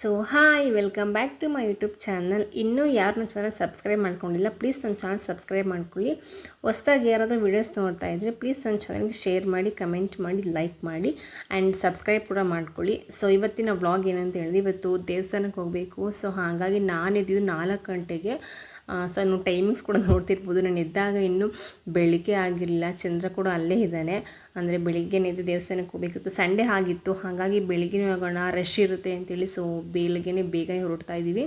So hi welcome back to my YouTube channel ಇನ್ನೂ ಯಾರು ನನ್ನ ಚಾನಲ್ ಸಬ್ಸ್ಕ್ರೈಬ್ ಮಾಡ್ಕೊಂಡಿಲ್ಲ ಪ್ಲೀಸ್ ನನ್ನ ಚಾನಲ್ ಸಬ್ಸ್ಕ್ರೈಬ್ ಮಾಡ್ಕೊಳ್ಳಿ. ಹೊಸ್ದಾಗಿ ಯಾರಾದರೂ ವೀಡಿಯೋಸ್ ನೋಡ್ತಾ ಇದ್ದರೆ ಪ್ಲೀಸ್ ನನ್ನ ಚಾನಲ್ಗೆ ಶೇರ್ ಮಾಡಿ ಕಮೆಂಟ್ ಮಾಡಿ ಲೈಕ್ ಮಾಡಿ ಆ್ಯಂಡ್ ಸಬ್ಸ್ಕ್ರೈಬ್ ಕೂಡ ಮಾಡ್ಕೊಳ್ಳಿ. ಸೊ ಇವತ್ತಿನ ವ್ಲಾಗ್ ಏನಂತ ಹೇಳಿದ್ರೆ, ಇವತ್ತು ದೇವಸ್ಥಾನಕ್ಕೆ ಹೋಗಬೇಕು. ಸೊ ಹಾಗಾಗಿ ನಾನು ಇದ್ದಿದ್ದು ನಾಲ್ಕು ಗಂಟೆಗೆ. ಸೊ ನಾನು ಟೈಮಿಂಗ್ಸ್ ಕೂಡ ನೋಡ್ತಿರ್ಬೋದು. ನಾನು ಇದ್ದಾಗ ಇನ್ನೂ ಬೆಳಿಗ್ಗೆ ಆಗಿರಲಿಲ್ಲ ಚಂದ್ರ ಕೂಡ ಅಲ್ಲೇ ಇದ್ದಾನೆ. ಅಂದರೆ ಬೆಳಿಗ್ಗೆನೇ ಎದ್ದು ದೇವಸ್ಥಾನಕ್ಕೆ ಹೋಗಬೇಕಿತ್ತು. ಸಂಡೇ ಆಗಿತ್ತು. ಹಾಗಾಗಿ ಬೆಳಿಗ್ಗೆ ಹೋಗೋಣ ರಶ್ ಇರುತ್ತೆ ಅಂತೇಳಿ. ಸೊ ಬೆಳಿಗ್ಗೆನೇ ಬೇಗನೆ ಹೊರಡ್ತಾ ಇದ್ದೀವಿ.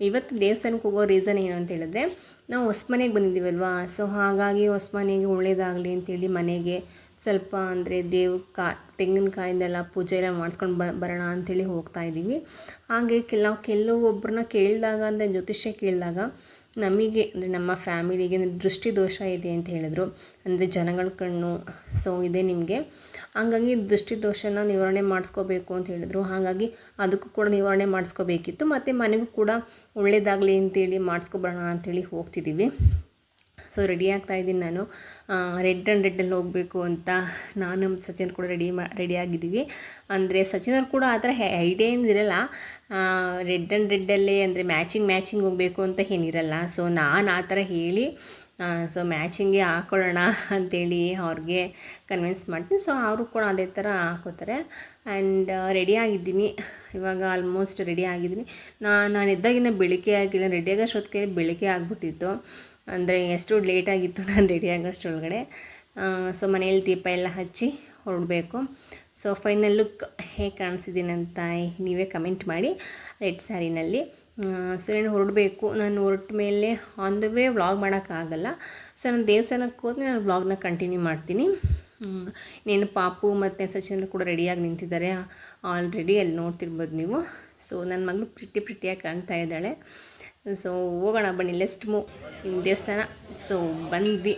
ಇವತ್ತು ದೇವಸ್ಥಾನಕ್ಕೆ ಹೋಗೋ ರೀಸನ್ ಏನು ಅಂತ ಹೇಳಿದ್ರೆ, ನಾವು ಹೊಸ್ಮನೆಗೆ ಬಂದಿದ್ದೀವಲ್ವಾ? ಸೊ ಹಾಗಾಗಿ ಹೊಸ್ಮನೆಗೆ ಒಳ್ಳೇದಾಗಲಿ ಅಂತೇಳಿ ಮನೆಗೆ ಸ್ವಲ್ಪ ಅಂದರೆ ದೇವ್ ಕಾ ತೆಂಗಿನಕಾಯಿಂದೆಲ್ಲ ಪೂಜೆ ಎಲ್ಲ ಮಾಡಿಸ್ಕೊಂಡು ಬ, ಬರೋಣ ಅಂಥೇಳಿ ಹೋಗ್ತಾ ಇದ್ದೀವಿ. ಹಾಗೆ ಕೆಲವು ಕೆಲವೊಬ್ಬರನ್ನ ಕೇಳಿದಾಗ ಅಂದರೆ ಜ್ಯೋತಿಷ್ಯ ಕೇಳಿದಾಗ ನಮಗೆ, ಅಂದರೆ ನಮ್ಮ ಫ್ಯಾಮಿಲಿಗೆ ದೃಷ್ಟಿ ದೋಷ ಇದೆ ಅಂತ ಹೇಳಿದ್ರು. ಅಂದರೆ ಜನಗಳ ಕಣ್ಣು ಸೊ ಇದೆ ನಿಮಗೆ. ಹಾಗಾಗಿ ದೃಷ್ಟಿ ದೋಷನ ನಿವಾರಣೆ ಮಾಡಿಸ್ಕೋಬೇಕು ಅಂತ ಹೇಳಿದ್ರು. ಹಾಗಾಗಿ ಅದಕ್ಕೂ ಕೂಡ ನಿವಾರಣೆ ಮಾಡಿಸ್ಕೋಬೇಕಿತ್ತು. ಮತ್ತು ಮನೆಗೂ ಕೂಡ ಒಳ್ಳೇದಾಗಲಿ ಅಂತೇಳಿ ಮಾಡಿಸ್ಕೊಬರೋಣ ಅಂಥೇಳಿ ಹೋಗ್ತಿದ್ದೀವಿ ಸೊ ರೆಡಿ ಆಗ್ತಾ ಇದ್ದೀನಿ ನಾನು. ರೆಡ್ ಆ್ಯಂಡ್ ರೆಡ್ಡಲ್ಲಿ ಹೋಗಬೇಕು ಅಂತ ನಾನು ಸಚಿನ್ ಕೂಡ ರೆಡಿ ಮಾ ರೆಡಿ ಆಗಿದ್ದೀವಿ. ಅಂದರೆ ಸಚಿನ್ ಅವ್ರು ಕೂಡ ಆ ಥರ ಐಡಿಯಾ ಏನಿರಲ್ಲ ರೆಡ್ ಆ್ಯಂಡ್ ರೆಡ್ಡಲ್ಲೇ ಅಂದರೆ ಮ್ಯಾಚಿಂಗ್ ಮ್ಯಾಚಿಂಗ್ ಹೋಗಬೇಕು ಅಂತ ಏನಿರಲ್ಲ ಸೊ ನಾನು ಆ ಥರ ಹೇಳಿ ಸೊ ಮ್ಯಾಚಿಂಗೆ ಹಾಕೊಳ್ಳೋಣ ಅಂತೇಳಿ ಅವ್ರಿಗೆ ಕನ್ವಿನ್ಸ್ ಮಾಡ್ತೀನಿ. ಸೊ ಅವರು ಕೂಡ ಅದೇ ಥರ ಹಾಕೋತಾರೆ. ಆ್ಯಂಡ್ ರೆಡಿ ಆಗಿದ್ದೀನಿ. ಇವಾಗ ಆಲ್ಮೋಸ್ಟ್ ರೆಡಿ ಆಗಿದ್ದೀನಿ. ನಾನು ಎದ್ದಾಗಿನ ಬೆಳಿಗ್ಗೆ ಆಗಿಲ್ಲ. ರೆಡಿ ಆಗೋಷ್ಟೊತ್ತಿಗೆ ಬೆಳಿಗ್ಗೆ ಆಗಿಬಿಟ್ಟಿತ್ತು. ಅಂದರೆ ಎಷ್ಟು ಲೇಟಾಗಿತ್ತು ನಾನು ರೆಡಿ ಆಗೋಷ್ಟರೊಳಗಡೆ ಸೊ ಮನೇಲಿ ದೀಪ ಎಲ್ಲ ಹಚ್ಚಿ ಹೊರಡಬೇಕು. ಸೊ ಫೈನಲ್ ಲುಕ್ ಹೇಗೆ ಕಾಣಿಸಿದ್ದೀನಂತ ನೀವೇ ಕಮೆಂಟ್ ಮಾಡಿ. ರೆಡ್ ಸ್ಯಾರಿನಲ್ಲಿ ಸೊ ನಾನು ಹೊರಡಬೇಕು. ನಾನು ಹೊರಟ ಮೇಲೆ ಆನ್ ದ ವೇ ವ್ಲಾಗ್ ಮಾಡೋಕ್ಕಾಗಲ್ಲ ಸೊ ನಾನು ದೇವಸ್ಥಾನಕ್ಕೆ ಹೋದ್ರೆ ನಾನು ವ್ಲಾಗ್ನ ಕಂಟಿನ್ಯೂ ಮಾಡ್ತೀನಿ. ನೀನು ಪಾಪು ಮತ್ತು ಸಚಿನ್ ಕೂಡ ರೆಡಿಯಾಗಿ ನಿಂತಿದ್ದಾರೆ. ಆಲ್ರೆಡಿ ಅಲ್ಲಿ ನೋಡ್ತಿರ್ಬೋದು ನೀವು. ಸೊ ನನ್ನ ಮಗಳು ಪ್ರಿಟಿ ಪ್ರಿಟಿಯಾಗಿ ಕಾಣ್ತಾ ಇದ್ದಾಳೆ. ಸೊ ಹೋಗೋಣ ಬನ್ನಿ ಲೆಸ್ಟ್ ಮೂ ಇನ್ನು ದೇವಸ್ಥಾನ. ಸೊ ಬಂದ್ವಿ.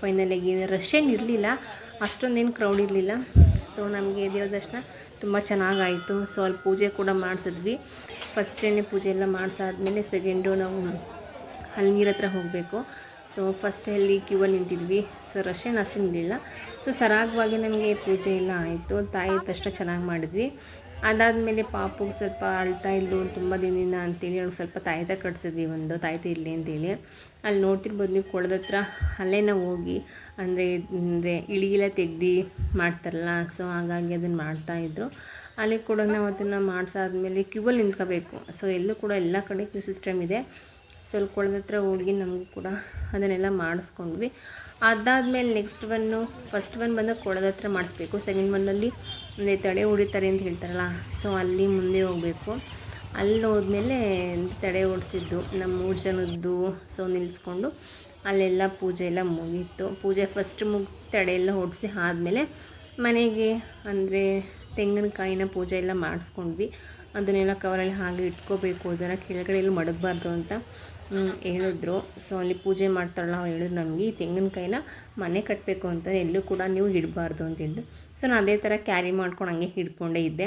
ಫೈನಲಾಗಿ ರಶ್ ಏನು ಇರಲಿಲ್ಲ. ಅಷ್ಟೊಂದೇನು ಕ್ರೌಡ್ ಇರಲಿಲ್ಲ. ಸೊ ನಮಗೆ ದೇವ್ರ ದರ್ಶನ ತುಂಬ ಚೆನ್ನಾಗಾಯಿತು. ಸೊ ಅಲ್ಲಿ ಪೂಜೆ ಕೂಡ ಮಾಡಿಸಿದ್ವಿ. ಫಸ್ಟೇನೆ ಪೂಜೆ ಎಲ್ಲ ಮಾಡಿಸಾದ್ಮೇಲೆ ಸೆಕೆಂಡು ನಾವು ಅಲ್ಲಿ ನೀರ ಹತ್ರ ಹೋಗಬೇಕು. ಸೊ ಫಸ್ಟ್ ಅಲ್ಲಿ ಕ್ಯೂವಲ್ಲಿ ನಿಂತಿದ್ವಿ. ಸೊ ರಶ್ ಏನು ಅಷ್ಟೇನು ಇರಲಿಲ್ಲ. ಸೊ ಸರಾಗವಾಗಿ ನಮಗೆ ಪೂಜೆ ಎಲ್ಲ ಆಯಿತು. ತಾಯಿ ದರ್ಶನ ಚೆನ್ನಾಗಿ ಮಾಡಿದ್ವಿ. ಅದಾದಮೇಲೆ ಪಾಪುಗೆ ಸ್ವಲ್ಪ ಅಳ್ತಾ ಇದ್ದು ತುಂಬ ದಿನದಿಂದ ಅಂತೇಳಿ ಅವ್ಳಿಗೆ ಸ್ವಲ್ಪ ತಾಯ್ತ ಕಟ್ಸಿದ್ವಿ ಒಂದು ತಾಯ್ತ ಇರಲಿ ಅಂತೇಳಿ. ಅಲ್ಲಿ ನೋಡ್ತಿರ್ಬೋದು ನೀವು ಕೊಳದ ಹತ್ರ ಅಲ್ಲೇ ನಾವು ಹೋಗಿ ಅಂದರೆ ಅಂದರೆ ಇಳಿಗೆಲ್ಲ ತೆಗ್ದು ಮಾಡ್ತಾರಲ್ಲ ಸೊ ಹಾಗಾಗಿ ಅದನ್ನು ಮಾಡ್ತಾಯಿದ್ರು ಅಲ್ಲಿ ಕೂಡ ನಾವು ಅದನ್ನು ಮಾಡಿಸಾದ್ಮೇಲೆ ಕ್ಯೂವಲ್ಲಿ ನಿಂತ್ಕೋಬೇಕು. ಸೊ ಎಲ್ಲೂ ಕೂಡ ಎಲ್ಲ ಕಡೆ ಕ್ಯೂ ಸಿಸ್ಟಮ್ ಇದೆ. ಸ್ವಲ್ಪ ಕೊಳದ ಹತ್ರ ಹೋಗಿ ನಮಗೂ ಕೂಡ ಅದನ್ನೆಲ್ಲ ಮಾಡಿಸ್ಕೊಂಡ್ವಿ. ಅದಾದಮೇಲೆ ನೆಕ್ಸ್ಟ್ ಒನ್ನು ಫಸ್ಟ್ ಒನ್ ಬಂದಾಗ ಕೊಳದ ಹತ್ರ ಮಾಡಿಸ್ಬೇಕು. ಸೆಕೆಂಡ್ ಒನ್ನಲ್ಲಿ ಅಂದರೆ ತಡೆ ಹೊಡಿತಾರೆ ಅಂತ ಹೇಳ್ತಾರಲ್ಲ ಸೊ ಅಲ್ಲಿ ಮುಂದೆ ಹೋಗಬೇಕು. ಅಲ್ಲಿ ಹೋದ್ಮೇಲೆ ತಡೆ ಓಡಿಸಿದ್ದು ನಮ್ಮ ಮೂರು ಜನದ್ದು ಸೊ ನಿಲ್ಲಿಸ್ಕೊಂಡು ಅಲ್ಲೆಲ್ಲ ಪೂಜೆ ಎಲ್ಲ ಮುಗೀತು. ಪೂಜೆ ಫಸ್ಟ್ ಮುಗಿ ತಡೆ ಎಲ್ಲ ಓಡಿಸಿ ಆದಮೇಲೆ ಮನೆಗೆ ಅಂದರೆ ತೆಂಗಿನಕಾಯಿನ ಪೂಜೆ ಎಲ್ಲ ಮಾಡಿಸ್ಕೊಂಡ್ವಿ. ಅದನ್ನೆಲ್ಲ ಕವರಲ್ಲಿ ಹಾಗೆ ಇಟ್ಕೋಬೇಕು ಅದನ್ನು ಕೆಳಗಡೆ ಎಲ್ಲಿ ಮಡಗಬಾರ್ದು ಅಂತ ಹೇಳಿದ್ರು. ಸೊ ಅಲ್ಲಿ ಪೂಜೆ ಮಾಡ್ತಾರಲ್ಲ, ಅವ್ರು ಹೇಳಿದ್ರು, ನಮಗೆ ಈ ತೆಂಗಿನಕಾಯಿನ ಮನೆ ಕಟ್ಟಬೇಕು ಅಂತ ಎಲ್ಲೂ ಕೂಡ ನೀವು ಇಡಬಾರ್ದು ಅಂತ ಹೇಳಿದ್ರು. ಸೊ ನಾನು ಅದೇ ಥರ ಕ್ಯಾರಿ ಮಾಡ್ಕೊಂಡು ಹಂಗೆ ಹಿಡ್ಕೊಂಡೇ ಇದ್ದೆ.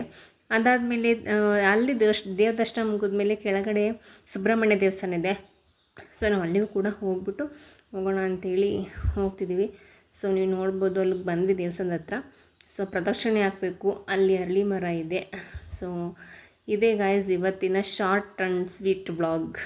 ಅದಾದಮೇಲೆ ಅಲ್ಲಿ ದರ್ಶ್ ದೇವ್ರ ದರ್ಶನ ಮುಗಿದ್ಮೇಲೆ ಕೆಳಗಡೆ ಸುಬ್ರಹ್ಮಣ್ಯ ದೇವಸ್ಥಾನ ಇದೆ. ಸೊ ನಾವು ಅಲ್ಲಿಗೂ ಕೂಡ ಹೋಗ್ಬಿಟ್ಟು ಹೋಗೋಣ ಅಂಥೇಳಿ ಹೋಗ್ತಿದ್ದೀವಿ. ಸೊ ನೀವು ನೋಡ್ಬೋದು, ಅಲ್ಲಿಗೆ ಬಂದ್ವಿ ದೇವಸ್ಥಾನದ ಹತ್ರ. ಸೊ ಪ್ರದಕ್ಷಿಣೆ ಹಾಕಬೇಕು. ಅಲ್ಲಿ ಅರಳಿ ಮರ ಇದೆ. ಸೊ ಇದೇ ಗಾಯ್ಸ್ ಇವತ್ತಿನ ಶಾರ್ಟ್ ಆ್ಯಂಡ್ ಸ್ವೀಟ್ ಬ್ಲಾಗ್